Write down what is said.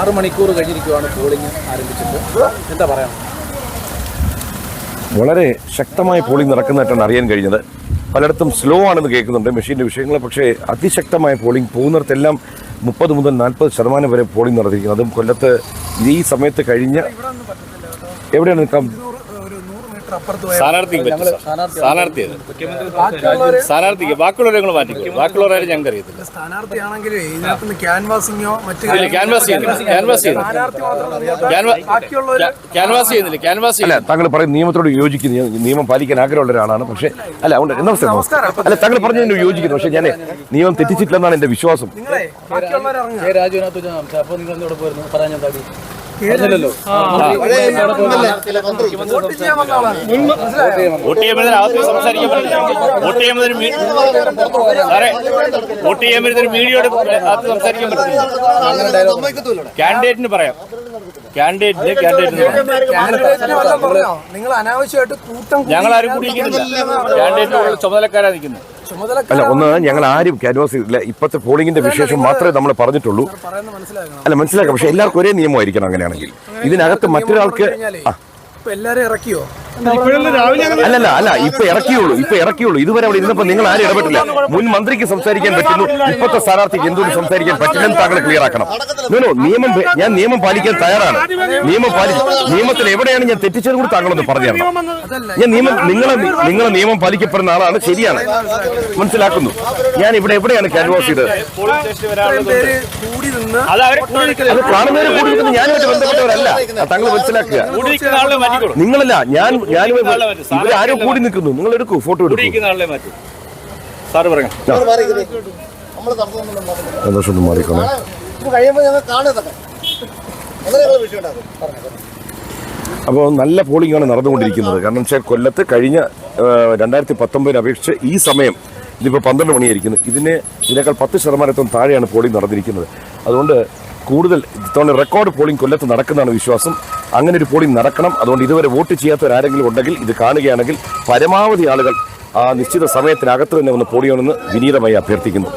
ആറ് മണിക്കൂർ കഴിഞ്ഞിരിക്കുവാണ് പോളിംഗ് ആരംഭിച്ചത് എന്താ പറയാം? വളരെ ശക്തമായ പോളിംഗ് നടക്കുന്നതായിട്ടാണ് അറിയാൻ കഴിഞ്ഞത്. പലയിടത്തും സ്ലോ ആണെന്ന് കേൾക്കുന്നുണ്ട് മെഷീന്റെ വിഷയങ്ങൾ പക്ഷേ അതിശക്തമായ പോളിംഗ് പോകുന്നിടത്തെല്ലാം മുപ്പത് മുതൽ നാൽപ്പത് ശതമാനം വരെ പോളിംഗ് നടത്തിയിരിക്കുന്നത് അതും കൊല്ലത്ത് ഈ സമയത്ത് കഴിഞ്ഞ എവിടെയാണ് സ്ഥാനാർത്ഥിക്ക് പറ്റും സ്ഥാനാർത്ഥി അത് സ്ഥാനാർത്ഥിക്ക് ബാക്കിയുള്ളവരെ ഞങ്ങൾ മാറ്റിക്കും. ബാക്കിയുള്ളവരാരും ഞങ്ങൾക്ക് അറിയത്തില്ല. സ്ഥാനാർത്ഥിയാണെങ്കിൽ ഇതിനകത്ത് ക്യാൻവാസിങ്ങോ മറ്റു ക്യാൻവാസ് ചെയ്യുന്നില്ല. ക്യാൻവാസ് ചെയ്യുന്നില്ല. ക്യാൻവാസ് ചെയ്യുന്നില്ല. ക്യാൻവാസ് അല്ല താങ്കൾ പറയും നിയമത്തോട് യോജിക്കുന്നു ഞാൻ നിയമം പാലിക്കാൻ ആഗ്രഹമുള്ള ഒരാളാണ് പക്ഷേ അല്ല ഉണ്ട്. നമസ്തേ നമസ്കാരം. അല്ല താങ്കൾ പറഞ്ഞതിന് യോജിക്കുന്നു. പക്ഷേ ഞാൻ നിയമം തെറ്റിച്ചിട്ടില്ലെന്നാണ് എന്റെ വിശ്വാസം. രാജുവിനകത്ത് അപ്പോൾ നിങ്ങൾ പോയിരുന്നു പറയാൻ വോട്ട് ചെയ്യാൻ വന്ന ആളാണ് മനസ്സിലായോ? വോട്ട് ചെയ്യുന്നതിന് അകത്ത് സംസാരിക്കാൻ പറ്റില്ല. വോട്ട് ചെയ്യുന്നതിന് മീ- സാറേ വോട്ട് ചെയ്യുന്നതിന് മീഡിയയോട് അകത്ത് സംസാരിക്കാൻ പറ്റില്ല. കാൻഡിഡേറ്റിന് പറയാം. കാൻഡിഡേറ്റിന് കാൻഡിഡേറ്റിന് പറയാം. കാൻഡിഡേറ്റിനെ വല്ലതും പറഞ്ഞോ? നിങ്ങൾ അനാവശ്യമായിട്ട് കൂട്ടം കൂടി ഞങ്ങൾ ആരും കൂടി കാൻഡിഡേറ്റിനുള്ള ചുമതലക്കാരാ നിൽക്കുന്നത്. അല്ല ഒന്ന് ഞങ്ങൾ ആരും ക്യാൻവാസ് ചെയ്തില്ല ഇപ്പോഴത്തെ പോളിംഗിന്റെ വിശേഷം മാത്രമേ നമ്മൾ പറഞ്ഞിട്ടുള്ളൂ. അല്ല മനസ്സിലാക്കാം. പക്ഷെ എല്ലാവർക്കും ഒരേ നിയമമായിരിക്കണം അങ്ങനെയാണെങ്കിൽ. ഇതിനകത്ത് മറ്റൊരാൾക്ക് ഇപ്പൊ ഇറക്കിയോ? അല്ലല്ല അല്ല ഇപ്പൊ ഇറക്കിയുള്ളൂ ഇപ്പൊ ഇറക്കിയുള്ളൂ ഇതുവരെ അവിടെ ഇരുന്നപ്പോ നിങ്ങൾ ആരും ഇടപെട്ടില്ല മുൻ മന്ത്രിക്ക് സംസാരിക്കാൻ പറ്റുന്നു ഇപ്പോഴത്തെ സ്ഥാനാർത്ഥിക്ക് എന്തുകൊണ്ട് സംസാരിക്കാൻ പറ്റില്ലെന്ന് താങ്കൾ ക്ലിയർ ആക്കണം നോനോ നിയമം ഞാൻ നിയമം പാലിക്കാൻ തയ്യാറാണ് നിയമം പാലി നിയമത്തിൽ എവിടെയാണ് ഞാൻ തെറ്റിച്ചത് കൂടി താങ്കളൊന്ന് പറഞ്ഞു തരണം ഞാൻ നിയമം നിങ്ങളെ നിങ്ങളെ നിയമം പാലിക്കപ്പെടുന്ന ആളാണ് ശരിയാണ് മനസ്സിലാക്കുന്നു ഞാൻ ഇവിടെ എവിടെയാണ് ക്യാൻവാസ് ചെയ്തത് അത് കാണുന്നവരെ കൂടി നിൽക്കുന്നത് ഞാനുമായിട്ട് ബന്ധപ്പെട്ടവരല്ല താങ്കൾ മനസ്സിലാക്കുക നിങ്ങളല്ല ഞാൻ ഞാൻ ഇവരെ ആരും കൂടി നിൽക്കുന്നു. നിങ്ങൾ എടുക്കൂ ഫോട്ടോ എടുക്കും. സാറ് പറയാം. സന്തോഷം മാറിക്കോണേ അപ്പോൾ നല്ല പോളിംഗ് ആണ് നടന്നുകൊണ്ടിരിക്കുന്നത്. കാരണം വെച്ചാൽ കൊല്ലത്ത് കഴിഞ്ഞ രണ്ടായിരത്തി പത്തൊമ്പതിന് അപേക്ഷിച്ച് ഈ സമയം ഇതിപ്പോൾ പന്ത്രണ്ട് മണിയായിരിക്കുന്നു. ഇതിന് ഇതിനേക്കാൾ പത്ത് ശതമാനത്തോളം താഴെയാണ് പോളിംഗ് നടന്നിരിക്കുന്നത്. അതുകൊണ്ട് കൂടുതൽ ഇത്തവണ റെക്കോർഡ് പോളിംഗ് കൊല്ലത്ത് നടക്കുന്നതാണ് വിശ്വാസം. അങ്ങനെ ഒരു പോളിംഗ് നടക്കണം. അതുകൊണ്ട് ഇതുവരെ വോട്ട് ചെയ്യാത്തവരാരെങ്കിലും ഉണ്ടെങ്കിൽ ഇത് കാണുകയാണെങ്കിൽ പരമാവധി ആളുകൾ ആ നിശ്ചിത സമയത്തിനകത്ത് തന്നെ ഒന്ന് പോളിയോണെന്ന് വിനീതമായി അഭ്യർത്ഥിക്കുന്നു.